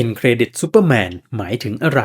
In Credit Superman หมายถึงอะไร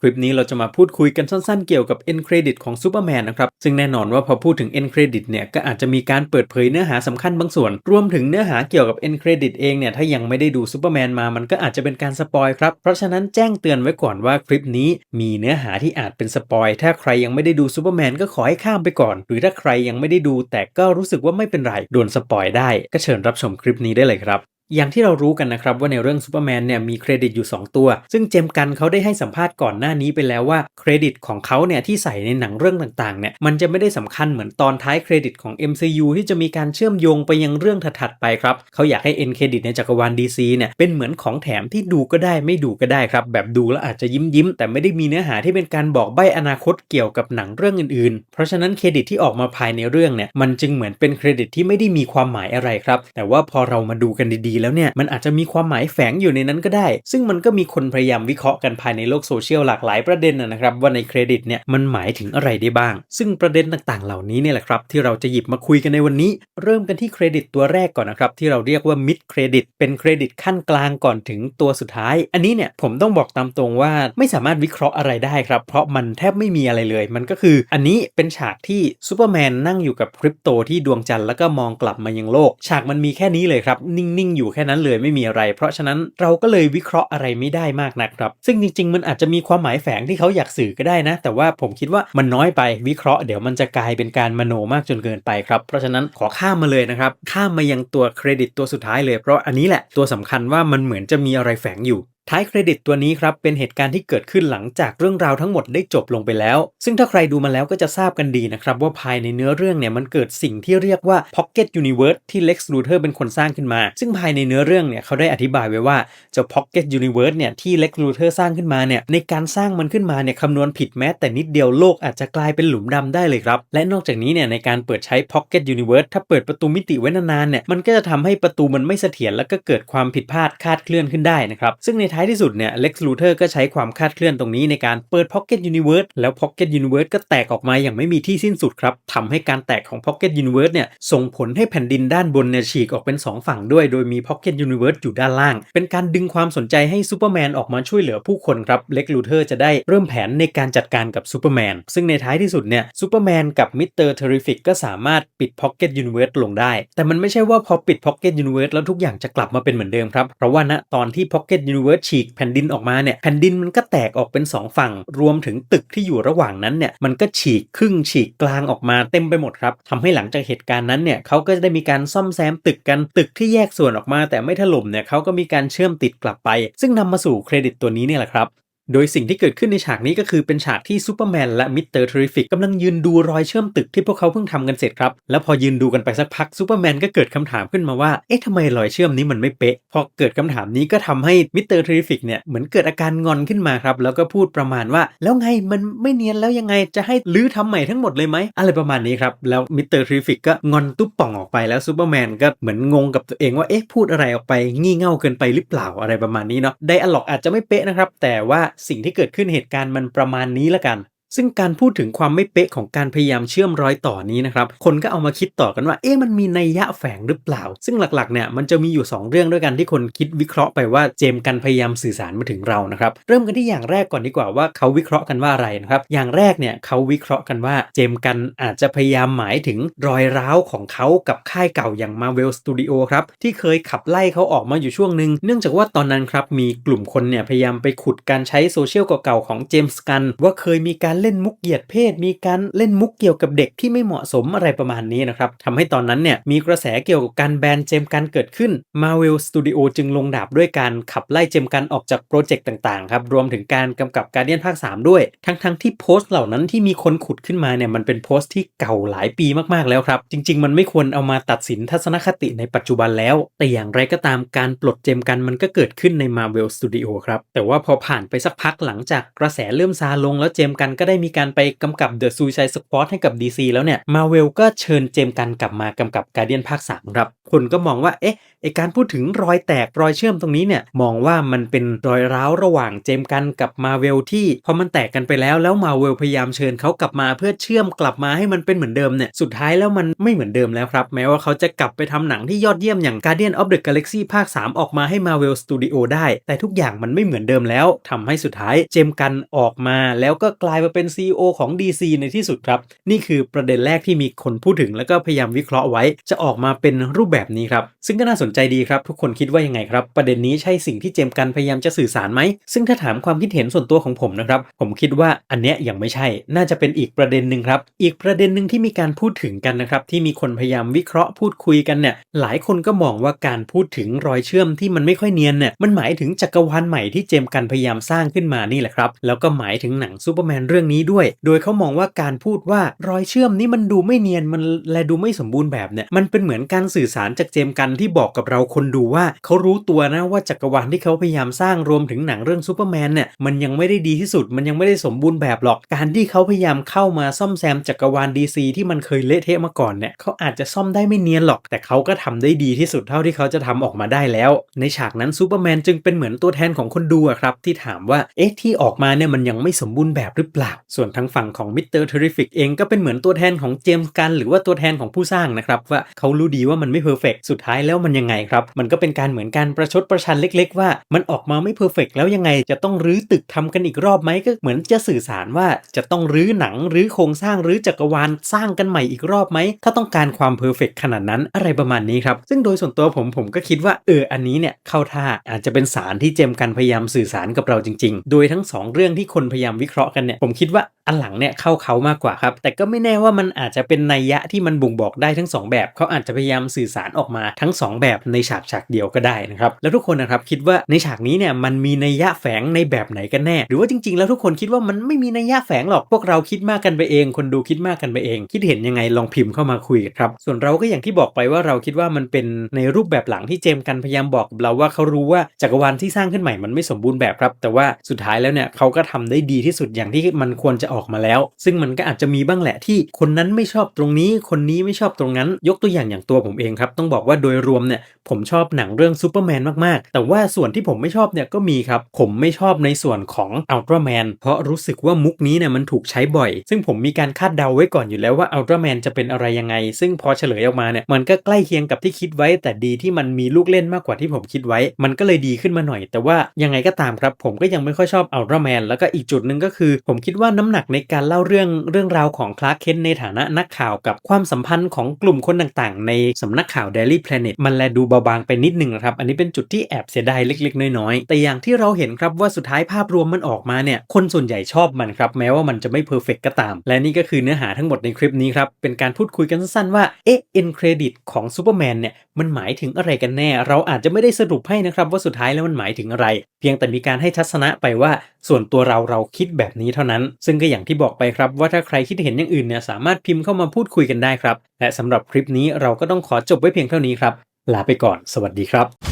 คลิปนี้เราจะมาพูดคุยกันสั้นๆเกี่ยวกับ End Credit ของ Superman นนะครับ ซึ่งแน่นอนว่าพอพูดถึง End Credit เนี่ย ก็อาจจะมีการเปิดเผยเนื้อหาสำคัญบางส่วน รวมถึงเนื้อหาเกี่ยวกับ End Credit เองเนี่ย ถ้ายังไม่ได้ดู Superman มนมา มันก็อาจจะเป็นการสปอยครับ เพราะฉะนั้นแจ้งเตือนไว้ก่อนว่าคลิปนี้มีเนื้อหาที่อาจเป็นสปอย ถ้าใครยังไม่ได้ดู Superman ก็ขอให้ข้ามไปก่อน หรือถ้าใครยังไม่ได้ดูแต่ก็รู้สึกว่าไม่เป็นไรโดนสปอยได้ ก็เชิญรับชมคลิปนี้ได้เลยครับ อย่างที่เรารู้กันนะครับว่าในเรื่องซูเปอร์แมนเนี่ยมีเครดิตอยู่ 2 ตัว ซึ่งเจมกันเขาได้ให้สัมภาษณ์ก่อนหน้านี้ไปแล้วว่าเครดิตของเขาเนี่ยที่ใส่ในหนังเรื่องต่างๆเนี่ยมันจะไม่ได้สำคัญเหมือนตอนท้ายเครดิตของ MCU ที่จะมีการเชื่อมโยงไปยังเรื่องถัดๆไปครับเขาอยากให้เอ็นเครดิตในจักรวาล DC เนี่ยเป็นเหมือนของแถมที่ดูก็ได้ไม่ดูก็ได้ครับแบบดูแล้วอาจจะยิ้มยิ้มๆแต่ไม่ได้มีเนื้อหาที่เป็นการบอกใบ้อนาคตเกี่ยวกับหนังเรื่องอื่นๆ เพราะฉะนั้นเครดิตที่ออกมาภายในเรื่องเนี่ยมันจึงเหมือนเป็นเครดิตที่ไม่ได้มีความหมายอะไรครับแต่ว่าพอเรามาดูกันดีๆ แล้วเนี่ยมันอาจจะมีความหมายแฝงอยู่ในนั้นก็ได้ ซึ่งมันก็มีคนพยายามวิเคราะห์กันภายในโลกโซเชียลหลากหลายประเด็นนะครับว่าในเครดิตเนี่ยมันหมายถึงอะไรได้บ้าง ซึ่งประเด็นต่างๆ เหล่านี้เนี่ยแหละครับที่เราจะหยิบมาคุยกันในวันนี้ เริ่มกันที่เครดิตตัวแรกก่อนนะครับที่เราเรียกว่า mid credit เป็นเครดิตขั้นกลางก่อนถึงตัวสุดท้าย อันนี้เนี่ยผมต้องบอกตามตรงว่าไม่สามารถวิเคราะห์อะไรได้ครับ เพราะมันแทบไม่มีอะไรเลย มันก็คืออันนี้เป็นฉากที่ซูเปอร์แมนนั่งอยู่กับคริปโตที่ดวงจันทร์แล้วก็มองกลับมายังโลก ฉากมันมีแค่นี้เลยครับ นิ่งๆอยู่แค่นั้นเลยไม่มีอะไร เพราะฉะนั้นเราก็เลยวิเคราะห์อะไรไม่ได้มากนักครับ ซึ่งจริง ๆ มันอาจจะมีความหมายแฝงที่เขาอยากสื่อก็ได้นะ แต่ว่าผมคิดว่ามันน้อยไปวิเคราะห์เดี๋ยวมันจะกลายเป็นการมโนมากจนเกินไปครับเพราะฉะนั้นขอข้ามมาเลยนะครับข้ามมายังตัวเครดิตตัวสุดท้ายเลยเพราะอันนี้แหละตัวสำคัญว่ามันเหมือนจะมีอะไรแฝงอยู่ท้ายเครดิตตัวนี้ครับเป็นเหตุการณ์ที่เกิดขึ้นหลังจากเรื่องราวทั้งหมดได้จบลงไปแล้ว ซึ่งถ้าใครดูมาแล้วก็จะทราบกันดีนะครับว่าภายในเนื้อเรื่องเนี่ยมันเกิดสิ่งที่เรียกว่า Pocket Universe ที่ Lex Luthor เป็นคนสร้างขึ้นมา ซึ่งภายในเนื้อเรื่องเนี่ยเขาได้อธิบายไว้ว่าเจ้า Pocket Universe เนี่ยที่ Lex Luthor สร้างขึ้นมาเนี่ยในการสร้างมันขึ้นมาเนี่ยคำนวณผิดแม้แต่นิดเดียวโลกอาจจะกลายเป็นหลุมดำได้เลยครับและนอกจากนี้เนี่ยในการเปิดใช้ Pocket Universe ถ้าเปิดประตูมิติไว้นานๆเนี่ยมันก็จะทำให้ประตูมันไม่เสถียรแล้วก็เกิดความผิดพลาดคาดเคลื่อนขึ้นได้นะครับซึ่งในท้ายที่สุดเนี่ย Lex Luthor ก็ใช้ความคาดเคลื่อนตรงนี้ในการเปิด Pocket Universe แล้ว Pocket Universe ก็แตกออกมาอย่างไม่มีที่สิ้นสุดครับทำให้การแตกของ Pocket Universe เนี่ยส่งผลให้แผ่นดินด้านบนเนี่ยฉีกออกเป็น 2 ฝั่งด้วย โดยมี Pocket Universe อยู่ด้านล่าง เป็นการดึงความสนใจให้ซูเปอร์แมนออกมาช่วยเหลือผู้คนครับ Lex Luthor จะได้เริ่มแผนในการจัดการกับซูเปอร์แมนซึ่งในท้ายที่สุดเนี่ยซูเปอร์แมนกับมิสเตอร์เทอริฟิกก็สามารถปิด Pocket Universe ลงได้ แต่มันไม่ใช่ว่าพอปิด Pocket Universe แล้วทุกอย่างจะกลับมาเป็นเหมือนเดิมครับเพราะว่าณตอนที่ Pocket Universe ฉีกแผ่นดินออกมาเนี่ยแผ่นดินมันก็แตกออกเป็น 2 ฝั่ง รวมถึงตึกที่อยู่ระหว่างนั้นเนี่ยมันก็ฉีกครึ่งฉีกกลางออกมาเต็มไปหมดครับทำให้หลังจากเหตุการณ์นั้นเนี่ยเขาก็จะได้มีการซ่อมแซมตึกกันตึกที่แยกส่วนออกมา แต่ไม่ถล่มเนี่ยเขาก็มีการเชื่อมติดกลับไป ซึ่งนำมาสู่เครดิตตัวนี้เนี่ยแหละครับ โดยสิ่งที่เกิดขึ้นในฉากนี้ก็คือเป็นฉากที่ซูเปอร์แมนและมิสเตอร์ทริฟิกกำลังยืนดูรอยเชื่อมตึกที่พวกเขาเพิ่งทำกันเสร็จครับ แล้วพอยืนดูกันไปสักพักซูเปอร์แมนก็เกิดคำถามขึ้นมาว่า เอ๊ะทำไมรอยเชื่อมนี้มันไม่เป๊ะ พอเกิดคำถามนี้ก็ทำให้มิสเตอร์ทริฟิกเนี่ยเหมือนเกิดอาการงอนขึ้นมาครับ แล้วก็พูดประมาณว่า แล้วไงมันไม่เนียนแล้วยังไงจะให้ลื้อทำใหม่ทั้งหมดเลยไหมอะไรประมาณนี้ครับ แล้วมิสเตอร์ทริฟิกก็งอนตุ๊บป่องออกไปแล้วซูเปอร์แมนก็เหมือนงงกับตัวเองว่า เอ๊ะพูดอะไรออกไปงี่เง่าเกินไปหรือเปล่าอะไรประมาณนี้เนาะไดอะล็อกอาจจะไม่เป๊ะนะครับแต่ว่าสิ่งที่เกิดขึ้นเหตุการณ์มันประมาณนี้ละกัน ซึ่งการพูดถึงความไม่เป๊ะของการพยายามเชื่อมรอยต่อนี้นะครับ คนก็เอามาคิดต่อกันว่า เอ๊ะมันมีนัยยะแฝงหรือเปล่า ซึ่งหลักๆเนี่ยมันจะมีอยู่ 2 เรื่องด้วยกันที่คนคิดวิเคราะห์ไปว่าเจมส์กันพยายามสื่อสารมาถึงเรานะครับ เริ่มกันที่อย่างแรกก่อนดีกว่าว่าเขาวิเคราะห์กันว่าอะไรนะครับ อย่างแรกเนี่ยเขาวิเคราะห์กันว่าเจมส์กันอาจจะพยายามหมายถึงรอยร้าวของเขากับค่ายเก่าอย่าง Marvel Studio ครับที่เคยขับไล่เขาออกมาอยู่ช่วงหนึ่งเนื่องจากว่าตอนนั้นครับมีกลุ่มคนเนี่ยพยายามไปขุดการใช้โซเชียลเก่าๆของเจมส์กันว่าเคยมีการเล่นมุกเหยียดเพศ มีการเล่นมุกเกี่ยวกับเด็กที่ไม่เหมาะสมอะไรประมาณนี้นะครับทำให้ตอนนั้นเนี่ยมีกระแสเกี่ยวกับการแบนเจมกันเกิดขึ้น Marvel Studio จึงลงดาบด้วยการขับไล่เจมกันออกจากโปรเจกต์ต่างๆครับรวมถึงการกำกับการเดียนภาค 3 ด้วย ทั้งๆที่โพสต์เหล่านั้นที่มีคนขุดขึ้นมาเนี่ยมันเป็นโพสต์ที่เก่าหลายปีมากๆแล้วครับ จริง ๆ มันไม่ควรเอามาตัดสินทัศนคติในปัจจุบันแล้ว แต่อย่างไรก็ตามการปลดเจมกันมันก็เกิดขึ้นใน Marvel Studio ครับแต่ว่าพอผ่านไปสักพักหลังจากกระแสเริ่มซาลงแล้วเจมกันก็ไดได้มีการไปกำกับ The Suicide Squad ให้กับ DC แล้วเนี่ยมาเวลก็เชิญเจมส์กันกลับมากำกับ Guardian ภาค3ครับคนก็มองว่าเอ๊ะไอการพูดถึงรอยแตกรอยเชื่อมตรงนี้เนี่ยมองว่ามันเป็นรอยร้าวระหว่างเจมส์กันกับมาเวลที่พอมันแตกกันไปแล้วแล้วมาเวลพยายามเชิญเขากลับมาเพื่อเชื่อมกลับมาให้มันเป็นเหมือนเดิมเนี่ยสุดท้ายแล้วมันไม่เหมือนเดิมแล้วครับ แม้ว่าเขาจะกลับไปทำหนังที่ยอดเยี่ยมอย่าง Guardian of the Galaxy ภาค 3 ออกมาให้ Marvel Studio ได้ แต่ทุกอย่างมันไม่เหมือนเดิมแล้วทำให้สุดท้ายเจมส์กันออกมาแล้วก็กลายมาเป็น็น CEO ของ DC ในที่สุดครับ นี่คือประเด็นแรกที่มีคนพูดถึง แล้วก็พยายามวิเคราะห์ไว้ จะออกมาเป็นรูปแบบนี้ครับ ซึ่งก็น่าสนใจดีครับ ทุกคนคิดว่ายังไงครับ ประเด็นนี้ใช่สิ่งที่เจมส์กันพยายามจะสื่อสารไหม ซึ่งถ้าถามความคิดเห็นส่วนตัวของผมนะครับ ผมคิดว่าอันเนี้ยยังไม่ใช่ น่าจะเป็นอีกประเด็นหนึ่งครับ อีกประเด็นหนึ่งที่มีการพูดถึงกันนะครับ ที่มีคนพยายามวิเคราะห์พูดคุยกันเนี่ย หลายคนก็มองว่าการพูดถึงรอยเชื่อมที่มันไม่ค่อยเนียนเนี่ย มันหมายถึงจักรวาลใหม่ที่เจมกันพยายามสร้างขึ้นมานี่แหละครับ แล้วก็หมายถึงหนังซูเปอร์แมนเรื่องนี้ด้วย โดยเขามองว่าการพูดว่ารอยเชื่อมนี้มันดูไม่เนียนมันและดูไม่สมบูรณ์แบบเนี่ยมันเป็นเหมือนการสื่อสารจากเจมส์กันที่บอกกับเราคนดูว่าเขารู้ตัวนะว่าจักรวาลที่เขาพยายามสร้างรวมถึงหนังเรื่องซูเปอร์แมนเนี่ยมันยังไม่ได้ดีที่สุดมันยังไม่ได้สมบูรณ์แบบหรอกการที่เขาพยายามเข้ามาซ่อมแซมจักรวาล DC ที่มันเคยเละเทะมาก่อนเนี่ยเขาอาจจะซ่อมได้ไม่เนียนหรอก แต่เขาก็ทำได้ดีที่สุดเท่าที่เขาจะทำออกมาได้แล้ว ในฉากนั้นซูเปอร์แมนจึงเป็นเหมือนตัวแทนของคนดูอะครับที่ถามว่าเอ๊ะที่ออกมาเนี่ยมันยังไม่สมบูรณ์แบบหรือเปล่าส่วนทางฝั่งของมิสเตอร์เทอริฟิกเองก็เป็นเหมือนตัวแทนของเจมส์กันหรือว่าตัวแทนของผู้สร้างนะครับว่าเขารู้ดีว่ามันไม่เพอร์เฟกสุดท้ายแล้วมันยังไงครับ มันก็เป็นการเหมือนการประชดประชันเล็ก ๆ ว่ามันออกมาไม่เพอร์เฟกแล้วยังไงจะต้องรื้อตึกทำกันอีกรอบไหมก็เหมือนจะสื่อสารว่าจะต้องรื้อหนังรื้อโครงสร้างรื้อจักรวาลสร้างกันใหม่อีกรอบไหมถ้าต้องการความเพอร์เฟกขนาดนั้นอะไรประมาณนี้ครับซึ่งโดยส่วนตัวผมผมก็คิดว่าเอออันนี้เนี่ยเข้าท่าอาจจะเป็นสารที่เจมส์กันพยายามสื่อสารกับเราจริง ๆ โดยทั้งสองเรื่องที่คนพยายามวิเคราะห์กันเนี่ยผมคิดว่าอันหลังเนี่ยเข้าเขามากกว่าครับ แต่ก็ไม่แน่ว่ามันอาจจะเป็นนัยยะที่มันบ่งบอกได้ทั้งสองแบบ เขาอาจจะพยายามสื่อสารออกมาทั้งสองแบบในฉากฉากเดียวก็ได้นะครับ แล้วทุกคนนะครับคิดว่าในฉากนี้เนี่ยมันมีนัยยะแฝงในแบบไหนกันแน่ หรือว่าจริง ๆ แล้วทุกคนคิดว่ามันไม่มีนัยยะแฝงหรอก พวกเราคิดมากกันไปเอง คนดูคิดมากกันไปเอง คิดเห็นยังไงลองพิมพ์เข้ามาคุยกันครับ ส่วนเราก็อย่างที่บอกไปว่าเราคิดว่ามันเป็นในรูปแบบหลังที่เจมส์กันพยายามบอกกับเราว่าเขารู้ว่าจักรวาลที่สร้างขึ้นใหม่มันไม่สมบูรณ์แบบครับ แต่ว่าสุดท้ายแล้วเนี่ยเขาก็ทำได้ดีที่สุดอย่างที่มันควรจะออกมาแล้ว ซึ่งมันก็อาจจะมีบ้างแหละที่คนนั้นไม่ชอบตรงนี้ คนนี้ไม่ชอบตรงนั้น ยกตัวอย่างอย่างตัวผมเองครับ ต้องบอกว่าโดยรวมเนี่ยผมชอบหนังเรื่องซูเปอร์แมนมากๆ แต่ว่าส่วนที่ผมไม่ชอบเนี่ยก็มีครับ ผมไม่ชอบในส่วนของอัลตร้าแมนเพราะรู้สึกว่ามุกนี้เนี่ยมันถูกใช้บ่อย ซึ่งผมมีการคาดเดาไว้ก่อนอยู่แล้วว่าอัลตร้าแมนจะเป็นอะไรยังไง ซึ่งพอเฉลยออกมาเนี่ยมันก็ใกล้เคียงกับที่คิดไว้ แต่ดีที่มันมีลูกเล่นมากกว่าที่ผมคิดไว้ มันก็เลยดีขึ้นมาหน่อย แต่ว่ายังไงก็ตามครับ ผมก็ยังไม่ค่อยชอบอัลตร้าแมนแล้วก็อีกจุดหนึ่งก็คือ ผมคิดว่าน้ำหนักในการเล่าเรื่องเรื่องราวของคลาร์กเคนในฐานะนักข่าวกับความสัมพันธ์ของกลุ่มคนต่างๆ ในสำนักข่าว Daily Planet มันแลดูเบาบางไปนิดนึงนะครับ อันนี้เป็นจุดที่แอบเสียดายเล็ก ๆ น้อยๆ แต่อย่างที่เราเห็นครับว่าสุดท้ายภาพรวมมันออกมาเนี่ย คนส่วนใหญ่ชอบมันครับ แม้ว่ามันจะไม่เพอร์เฟกก็ตาม และนี่ก็คือเนื้อหาทั้งหมดในคลิปนี้ครับ เป็นการพูดคุยกันสั้นๆว่า เอ๊ะเอ็นเครดิตของซูเปอร์แมนเนี่ยมันหมายถึงอะไรกันแน่ เราอาจจะไม่ได้สรุปให้นะครับว่าสุดท้ายแล้วมันหมายถึงอะไร เพียงแต่มีการให้ทัศนะไปว่าส่วนตัวเราเราคิดแบบนี้เท่านั้น ซึ่งก็อย่างที่บอกไปครับว่าถ้าใครคิดเห็นอย่างอื่นเนี่ยสามารถพิมพ์เข้ามาพูดคุยกันได้ครับ และสำหรับคลิปนี้เราก็ต้องขอจบไว้เพียงเท่านี้ครับ ลาไปก่อน สวัสดีครับ